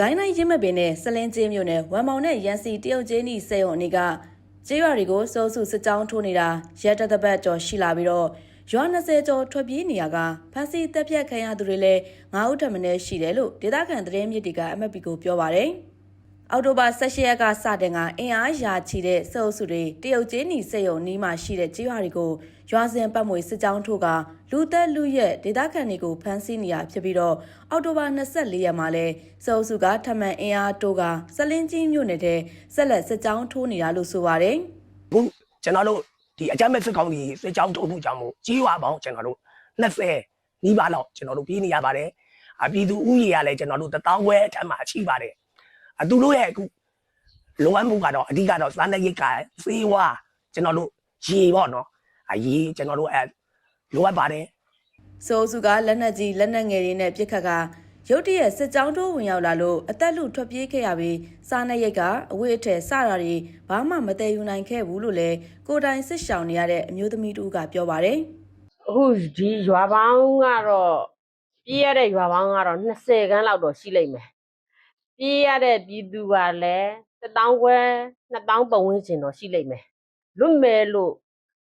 ကိုင်းတိုင်းရင်းမပင်နဲ့စလင်းကျေးမြို့နယ်ဝမ်မောင်နဲ့ရန်စီတရုတ်ကျေးနီစေယုံအနီကကျေးရွာတွေကိုစိုးစုစစ်ကြောင်းထိုးနေတာရက်တသက်ပတ်ကျော်ရှိလာပြီးတော့ရွာ20ကျော်ထွက်ပြေးနေရကဖမ်းဆီးတပ်ဖြတ်ခံရသူတွေလည်း9ဦးထပ်မံရှိတယ်လို့ဒေသခံသတင်းမြစ်တွေကအမက်ပီကိုပြောပါတယ်။ အောက်တိုဘာ16ရက်ကစတင်ကအင်အားရာချီတဲ့စေအုပ်စုတွေတရုတ်ကျေးနီစေယုံနီးမှရှိတဲ့ကျေးရွာတွေကိုရွာစဉ်ပတ်မွေစစ်ကြောင်းထိုးကလူသက်လူရက်ဒေသခံတွေကိုဖမ်းဆီးနေရဖြစ်ပြီးတော့အောက်တိုဘာ24ရက်မှာလဲစေအုပ်စုကထပ်မံအင်အားတိုးကစလင်းကြီးမြို့နယ်ထဲဆက်လက်စစ်ကြောင်းထိုးနေတာလို့ဆိုပါတယ်အခုကျွန်တော်တို့ဒီအကြမ်းမဲ့စစ်ကောင်စီစစ်ကြောင်းထုတ်မှုကြောင့်မို့ကြီးရွာပေါင်းကျွန်တော်တို့20နီးပါးလောက်ကျွန်တော်တို့ပြေးနေရပါတယ်အပြည်သူဥယျာလည်းကျွန်တော်တို့တထောင်ခွဲအထက်မှာရှိပါတယ် အသူတို့ရဲ့အခုလိုအပ်မှုကတော့အဓိကတော့စားနပ်ရိက္ခာစေဝါကျွန်တော်တို့ရေပေါ့နော်အရေးကျွန်တော်တို့အဲလိုအပ်ပါတယ်စေအုပ်စုကလက်နက်ကြီးလက်နက်ငယ်တွေနဲ့ပြစ်ခတ်ကရုတ်တရက်စစ်ကြောင်းထိုးဝင်ရောက်လာလို့အသက်လူထွက်ပြေးခဲ့ရပြီးစားနပ်ရိတ်ကအဝိအထည်စတာတွေဘာမှမတည်ယူနိုင်ခဲ့ဘူးလို့လည်းကိုယ်တိုင်စစ်ရှောင်နေရတဲ့အမျိုးသမီးတူကပြောပါတယ်အခုဒီရွာပေါင်းကတော့ပြေးရတဲ့ရွာပေါင်းကတော့20ခန်းလောက်တော့ရှိလိမ့်မယ် ပြေးရတဲ့ပြည်သူကလည်း1000ခွဲ2000ပတ်ဝန်းကျင်တော့ရှိလိမ့်မယ်လွတ်မယ်လို့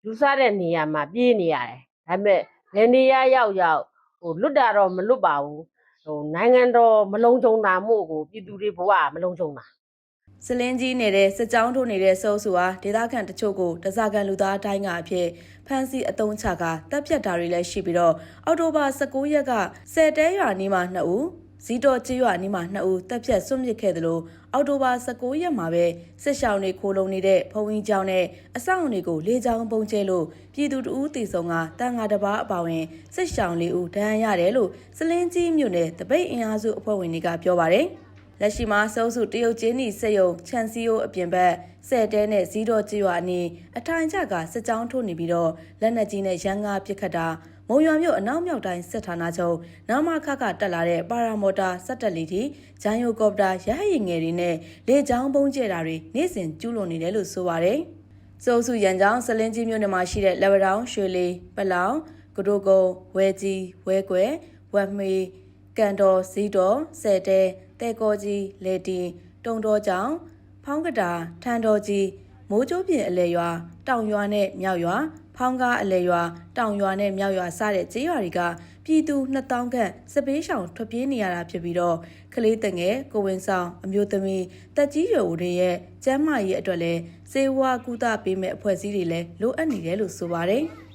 ယူဆတဲ့နေရာမှာပြေးနေရတယ်ဒါပေမဲ့ဘယ်နေရာရောက်ရောက်ဟိုလွတ်တာတော့မလွတ်ပါဘူးဟိုနိုင်ငံတော်မလုံးကြုံတာမို့ကိုပြည်သူတွေဘဝမလုံးကြုံတာစလင်းကြီးနေတဲ့စစ်ကြောင်းထိုးနေတဲ့စေအုပ်စုဟာဒေသခံတချို့ကိုတစားကန်လူသားအတိုင်းကအဖြစ်ဖမ်းဆီးအတုံးချကတပ်ဖြတ်တာတွေလည်းရှိပြီးတော့အောက်တိုဘာ19ရက်ကဆယ်တဲရွာနီးမှာ2ဦး ဇီတော်ကျေးရွာနီးမှာ2ဦးတပ်ဖြတ်ဆွန့်ပစ်ခဲ့တယ်လို့အောက်တိုဘာ19ရက်မှာပဲစစ်ရှောင်းတွေခိုးလုံနေတဲ့ဖုံကြီးကျောင်းနဲ့အဆောက်အုံတွေကိုလေကြောင်းပုံကျဲလို့ပြည်သူတအူးတီဆုံကတန်ဃာတစ်ပါးအပါဝင်စစ်ရှောင်းလေးဦးဒဏ်ရာရတယ်လို့စလင်းကြီးမြို့နယ်တပိတ်အင်အားစုအဖွဲ့ဝင်တွေကပြောပါတယ်။လက်ရှိမှာစုံစုတရုတ်ချင်းနီစက်ယုံချန်စီယိုအပြင်ဘက်ဆယ်တဲနဲ့ဇီးတော်ကျွာအနီးအထိုင်ချကစစ်ကြောင်းထိုးနေပြီးတော့လက်နက်ကြီးနဲ့ရန်ကားပစ်ခတ်တာမုံ ရွာမြို့အနောက်မြောက်တိုင်းစစ်ဌာနချုပ်နာမခကတက်လာတဲ့ပါရာမော်တာစက်တက်လီတီဂျန်ယိုကော်ပတာရဟယင်ငယ်တွေနဲ့လေကြောင်းပုံးကျဲတာတွေနေ့စဉ်ကျူးလွန်နေတယ်လို့ဆိုပါတယ်။စုံစုရန်ကြောင်းစလင်းကြီးမြို့နယ်မှာရှိတဲ့လက်ဝတောင်ရွှေလီပလောင်ကဒိုကုံဝဲကြီးဝဲကွယ်ဝက်မေကန်တော်ဇီတော်ဆယ်တဲတဲကောကြီးလေတီတုံတော်ကြောင်ဖောင်းကတာထန်တော်ကြီးမိုးကျိုးပြင်အလဲရွာတောင်ရွာနဲ့မြောက်ရွာ ဖောင်းကားအလဲရွာတောင်ရွာနဲ့မြောက်ရွာစတဲ့ကျေးရွာတွေကပြည်သူ2000ခန့်စပေးရှောင်ထွက်ပြေးနေရတာဖြစ်ပြီးတော့ကလေးတငယ်ကိုဝင်ဆောင်အမျိုးသမီးတက်ကြီးရွယ်ဦးတွေရဲ့ကျန်းမာရေးအတွက်လည်းစေဝါကူတာပေးမဲ့အဖွဲ့အစည်းတွေလည်းလိုအပ်နေတယ်လို့ဆိုပါတယ်။